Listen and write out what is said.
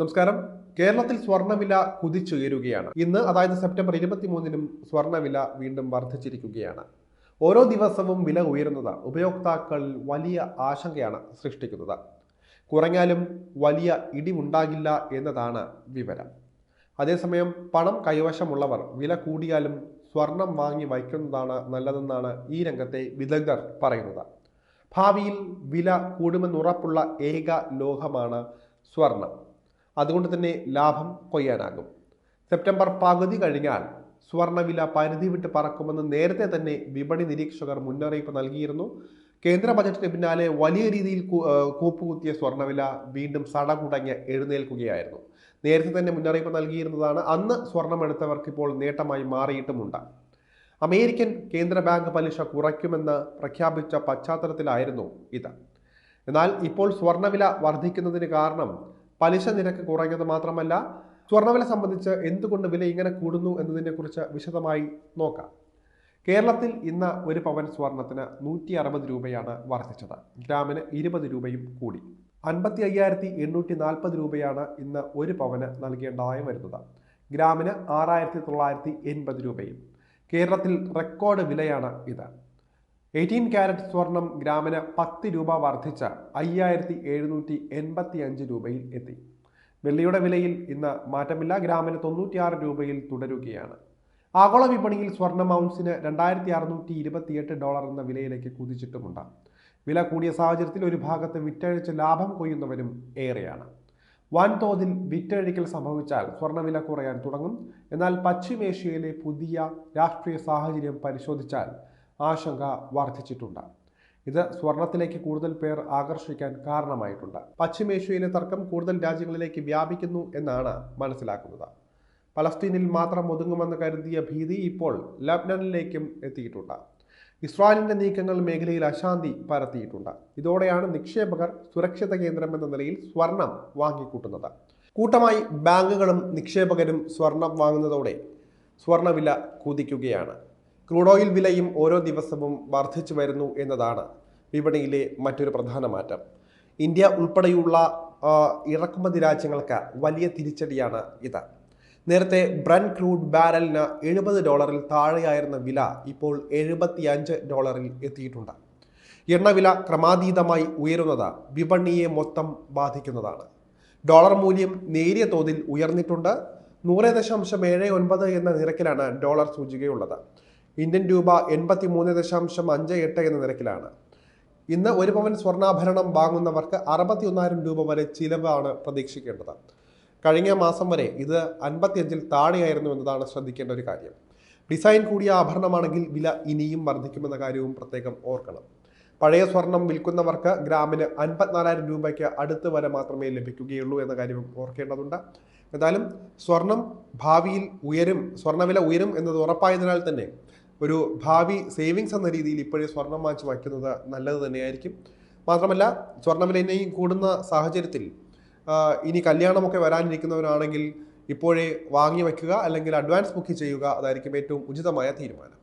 നമസ്കാരം. കേരളത്തിൽ സ്വർണവില കുതിച്ചുയരുകയാണ് ഇന്ന് അതായത് സെപ്റ്റംബർ ഇരുപത്തിമൂന്നിനും സ്വർണവില വീണ്ടും വർദ്ധിച്ചിരിക്കുകയാണ്. ഓരോ ദിവസവും വില ഉയരുന്നത് ഉപയോക്താക്കൾ വലിയ ആശങ്കയാണ് സൃഷ്ടിക്കുന്നത്. കുറഞ്ഞാലും വലിയ ഇടിവുണ്ടാകില്ല എന്നതാണ് വിവരം. അതേസമയം പണം കൈവശമുള്ളവർ വില കൂടിയാലും സ്വർണം വാങ്ങി വയ്ക്കുന്നതാണ് നല്ലതെന്നാണ് ഈ രംഗത്തെ വിദഗ്ധർ പറയുന്നത്. ഭാവിയിൽ വില കൂടുമെന്നുറപ്പുള്ള ഏക ലോഹമാണ് സ്വർണം. അതുകൊണ്ട് തന്നെ ലാഭം കൊയ്യാനാകും. സെപ്റ്റംബർ പകുതി കഴിഞ്ഞാൽ സ്വർണവില പരിധി വിട്ട് പറക്കുമെന്ന് നേരത്തെ തന്നെ വിപണി നിരീക്ഷകർ മുന്നറിയിപ്പ് നൽകിയിരുന്നു. കേന്ദ്ര ബജറ്റിന് പിന്നാലെ വലിയ രീതിയിൽ കൂപ്പുകുത്തിയ സ്വർണവില വീണ്ടും സടകുടഞ്ഞ് എഴുന്നേൽക്കുകയായിരുന്നു. നേരത്തെ തന്നെ മുന്നറിയിപ്പ് നൽകിയിരുന്നതാണ്. അന്ന് സ്വർണം എടുത്തവർക്ക് ഇപ്പോൾ നേട്ടമായി മാറിയിട്ടുമുണ്ട്. അമേരിക്കൻ കേന്ദ്ര ബാങ്ക് പലിശ കുറയ്ക്കുമെന്ന് പ്രഖ്യാപിച്ച പശ്ചാത്തലത്തിലായിരുന്നു ഇത്. എന്നാൽ ഇപ്പോൾ സ്വർണവില വർദ്ധിക്കുന്നതിന് കാരണം പലിശ നിരക്ക് കുറയുന്നത് മാത്രമല്ല സ്വർണവില സംബന്ധിച്ച് എന്തുകൊണ്ട് വില ഇങ്ങനെ കൂടുന്നു എന്നതിനെക്കുറിച്ച് വിശദമായി നോക്കാം. കേരളത്തിൽ ഇന്ന് ഒരു പവൻ സ്വർണത്തിന് നൂറ്റി അറുപത് രൂപയാണ് വർദ്ധിച്ചത്. ഗ്രാമിന് ഇരുപത് രൂപയും കൂടി. അൻപത്തി അയ്യായിരത്തി എണ്ണൂറ്റി നാൽപ്പത് രൂപയാണ് ഇന്ന് ഒരു പവന് നൽകേണ്ടതായി വരുന്നത്. ഗ്രാമിന് ആറായിരത്തി തൊള്ളായിരത്തി എൺപത് രൂപയും. കേരളത്തിൽ റെക്കോർഡ് വിലയാണ് ഇത്. എയ്റ്റീൻ ക്യാരറ്റ് സ്വർണം ഗ്രാമിന് പത്ത് രൂപ വർദ്ധിച്ച് അയ്യായിരത്തി എഴുന്നൂറ്റി എൺപത്തി അഞ്ച് രൂപയിൽ എത്തി. വെള്ളിയുടെ വിലയിൽ ഇന്ന് മാറ്റമില്ല ഗ്രാമിന് തൊണ്ണൂറ്റിയാറ് രൂപയിൽ തുടരുകയാണ്. ആഗോള വിപണിയിൽ സ്വർണം ഔൺസിന് രണ്ടായിരത്തി അറുന്നൂറ്റി ഇരുപത്തിയെട്ട് ഡോളർ എന്ന വിലയിലേക്ക് കുതിച്ചിട്ടുമുണ്ട്. വില കൂടിയ സാഹചര്യത്തിൽ ഒരു ഭാഗത്ത് വിറ്റഴിച്ച് ലാഭം കൊയ്യുന്നവരും ഏറെയാണ്. വൻതോതിൽ വിറ്റഴിക്കൽ സംഭവിച്ചാൽ സ്വർണവില കുറയാൻ തുടങ്ങും. എന്നാൽ പശ്ചിമേഷ്യയിലെ പുതിയ രാഷ്ട്രീയ സാഹചര്യം പരിശോധിച്ചാൽ ആശങ്ക വർദ്ധിച്ചിട്ടുണ്ട്. ഇത് സ്വർണത്തിലേക്ക് കൂടുതൽ പേർ ആകർഷിക്കാൻ കാരണമായിട്ടുണ്ട്. പശ്ചിമേഷ്യയിലെ തർക്കം കൂടുതൽ രാജ്യങ്ങളിലേക്ക് വ്യാപിക്കുന്നു എന്നാണ് മനസ്സിലാക്കുന്നത്. പലസ്തീനിൽ മാത്രം ഒതുങ്ങുമെന്ന് കരുതിയ ഭീതി ഇപ്പോൾ ലബ്നനിലേക്കും എത്തിയിട്ടുണ്ട്. ഇസ്രായേലിന്റെ നീക്കങ്ങൾ മേഖലയിൽ അശാന്തി പരത്തിയിട്ടുണ്ട്. ഇതോടെയാണ് നിക്ഷേപകർ സുരക്ഷിത കേന്ദ്രം എന്ന നിലയിൽ സ്വർണം വാങ്ങിക്കൂട്ടുന്നത്. കൂട്ടമായി ബാങ്കുകളും നിക്ഷേപകരും സ്വർണം വാങ്ങുന്നതോടെ സ്വർണവില കുതിക്കുകയാണ്. ക്രൂഡ് ഓയിൽ വിലയും ഓരോ ദിവസവും വർദ്ധിച്ചു വരുന്നു എന്നതാണ് വിപണിയിലെ മറ്റൊരു പ്രധാന മാറ്റം. ഇന്ത്യ ഉൾപ്പെടെയുള്ള ഇറക്കുമതി രാജ്യങ്ങൾക്ക് വലിയ തിരിച്ചടിയാണ് ഇത്. നേരത്തെ ബ്രൻ ക്രൂഡ് ബാരലിന് എഴുപത് ഡോളറിൽ താഴെയായിരുന്ന വില ഇപ്പോൾ എഴുപത്തിയഞ്ച് ഡോളറിൽ എത്തിയിട്ടുണ്ട്. എണ്ണവില ക്രമാതീതമായി ഉയരുന്നത് വിപണിയെ മൊത്തം ബാധിക്കുന്നതാണ്. ഡോളർ മൂല്യം നേരിയ തോതിൽ ഉയർന്നിട്ടുണ്ട്. നൂറ് ദശാംശം ഏഴ് ഒൻപത് എന്ന നിരക്കിലാണ് ഡോളർ സൂചികയുള്ളത്. ഇന്ത്യൻ രൂപ എൺപത്തി മൂന്ന് ദശാംശം അഞ്ച് എട്ട് എന്ന നിരക്കിലാണ്. ഇന്ന് ഒരു പവൻ സ്വർണാഭരണം വാങ്ങുന്നവർക്ക് അറുപത്തി ഒന്നായിരം രൂപ വരെ ചിലവാണ് പ്രതീക്ഷിക്കേണ്ടത്. കഴിഞ്ഞ മാസം വരെ ഇത് അൻപത്തിയഞ്ചിൽ താഴെയായിരുന്നു എന്നതാണ് ശ്രദ്ധിക്കേണ്ട ഒരു കാര്യം. ഡിസൈൻ കൂടിയ ആഭരണമാണെങ്കിൽ വില ഇനിയും വർദ്ധിക്കുമെന്ന കാര്യവും പ്രത്യേകം ഓർക്കണം. പഴയ സ്വർണം വിൽക്കുന്നവർക്ക് ഗ്രാമിന് അൻപത്തിനാലായിരം രൂപയ്ക്ക് അടുത്ത് വരെ മാത്രമേ ലഭിക്കുകയുള്ളൂ എന്ന കാര്യവും ഓർക്കേണ്ടതുണ്ട്. എന്തായാലും സ്വർണം ഭാവിയിൽ ഉയരും സ്വർണവില ഉയരും എന്നത് ഉറപ്പായതിനാൽ തന്നെ ഒരു ഭാവി സേവിങ്സ് എന്ന രീതിയിൽ ഇപ്പോഴേ സ്വർണം വാങ്ങിച്ച് വയ്ക്കുന്നത് നല്ലത് തന്നെയായിരിക്കും. മാത്രമല്ല സ്വർണവില ഇനിയും കൂടുന്ന സാഹചര്യത്തിൽ ഇനി കല്യാണമൊക്കെ വരാനിരിക്കുന്നവരാണെങ്കിൽ ഇപ്പോഴേ വാങ്ങി വയ്ക്കുക അല്ലെങ്കിൽ അഡ്വാൻസ് ബുക്ക് ചെയ്യുക അതായിരിക്കും ഏറ്റവും ഉചിതമായ തീരുമാനം.